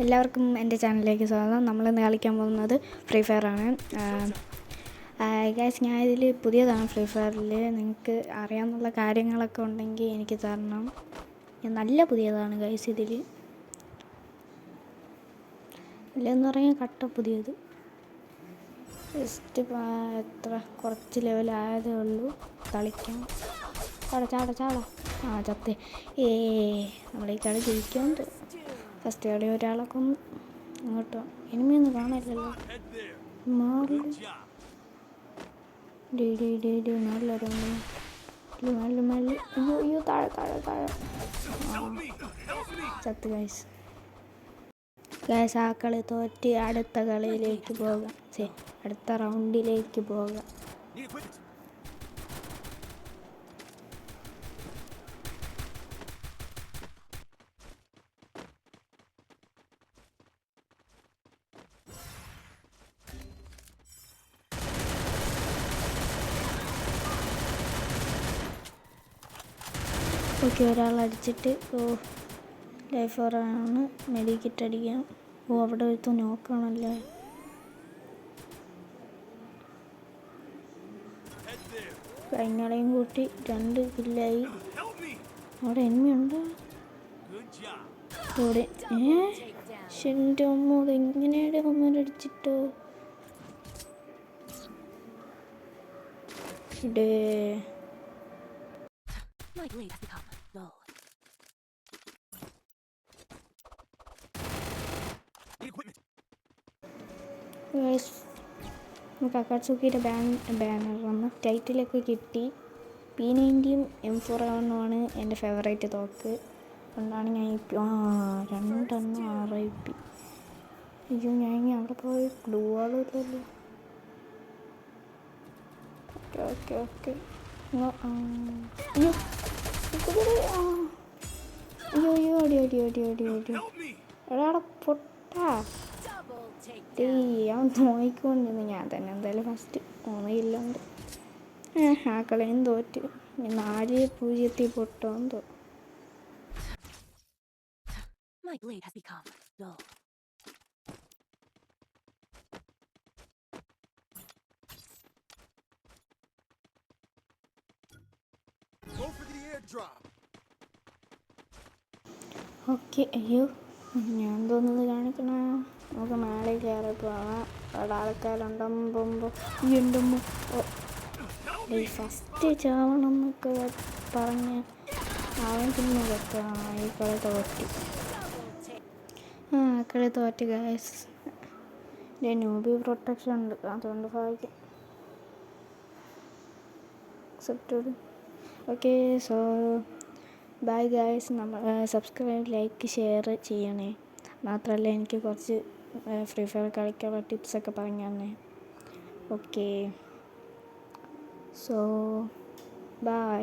എല്ലാവർക്കും എന്റെ ചാനലിലേക്ക് സ്വാഗതം. നമ്മൾ ഇന്ന് കളിക്കാൻ പോകുന്നത് ഫ്രീ ഫയർ ആണ്. ഗൈസ് ഞാൻ ഇതിൽ പുതിയതാണ് ഫ്രീ ഫയറിൽ നിങ്ങൾക്ക് അറിയാവുന്ന കാര്യങ്ങളൊക്കെ ഉണ്ടെങ്കിൽ എനിക്ക് തരണം. ഞാൻ നല്ല പുതിയതാണ് ഗൈസ് ഇതിൽ ഇല്ലെന്ന് പറഞ്ഞാൽ കട്ട പുതിയത്. ജസ്റ്റ് എത്ര കുറച്ച് ലെവലായതേ ഉള്ളൂ. കളിക്കാം. ചാടാ ചാടാ ചാടാ. ആ ചത്തേ. ഏ നമ്മൾ കളി ജയിക്കുന്നുണ്ട്. ഫസ്റ്റ് കളി ഒരാളെ കൊന്നു അങ്ങോട്ടോ ഇനിമയൊന്നും കാണാനില്ലല്ലോ. മാറി ഡേ ഡേ ഡേ ഡി നല്ലൊരു നല്ല നല്ല അയ്യോ അയ്യോ താഴെ താഴെ താഴെ. ചത്ത് ഗൈസ് ഗൈസ് ആ കളി തോറ്റ് അടുത്ത കളിയിലേക്ക് പോകാം. ശരി അടുത്ത റൗണ്ടിലേക്ക് പോകാം. ഓക്കെ ഒരാൾ അടിച്ചിട്ട് ഓ ലൈഫ് ഓറാണ് മെഡിക്കിറ്റ് അടിക്കാം ഓ അവിടെ ഒരു നോക്കണല്ലേ Head there. കഴിഞ്ഞാളെയും കൂട്ടി രണ്ട് കില്ലായി. അവിടെ Good job. ഇവിടെ ഏ എന്റെ അമ്മ അതെങ്ങനെയാണ് അമ്മ അടിച്ചിട്ട് ഇടേ My blade has become dull. Need equipment. Ban banner വന്ന്. ടൈറ്റിലൊക്കെ കിട്ടി. പി നയന്റിയും എം ഫോർ ആണ് എന്റെ ഫേവറേറ്റ് തോക്ക്. അതുകൊണ്ടാണ് ഞാൻ ഈ ആ രണ്ടെണ്ണം ആർ ഐ പി അയ്യോ ഞാൻ ഇനി അവിടെ പോയി ഗ്ലൂ ആളില്ലല്ലോ ഓക്കെ ഓക്കെ ഓക്കെ അയ്യോ. അയ്യോ അയ്യോ അടി അടി അടി അടി അടി. എടാ പൊട്ടാ. അവൻ നോക്കിക്കൊണ്ടിരുന്നു ഞാൻ തന്നെ എന്തായാലും ഫസ്റ്റ് ഓണയില്ലാണ്ട് ആ കളിയും തോറ്റ് നാല് പൂജ്യത്തിൽ പൊട്ടോന്ന് തോന്നുന്നു My blade has become dull. Go for the airdrop. Okay അയ്യോ ഞാൻ തോന്നുന്നത് കാണിക്കണ നമുക്ക് മേളിൽ കയറി പോവാം. അവിടെ ആൾക്കാരുണ്ടമ്പോ ഈ ഉണ്ടമ്പോ ഈ ഫസ്റ്റ് ചാവണം എന്നൊക്കെ പറഞ്ഞ് അവൻ പിന്നെ ഈ കളി തോറ്റി. ആ കളി തോറ്റ് ഗായസ് നൂബി പ്രൊട്ടക്ഷൻ ഉണ്ട്. അതുകൊണ്ട് ഭാഗ്യം. ഓക്കെ സോ ബൈ ഗായ്സ് നമ്മൾ സബ്സ്ക്രൈബ് ലൈക്ക് ഷെയർ ചെയ്യണേ. മാത്രമല്ല എനിക്ക് കുറച്ച് ഫ്രീ ഫയർ കളിക്കാനുള്ള ടിപ്സൊക്കെ പറഞ്ഞു തന്നെ. Okay so by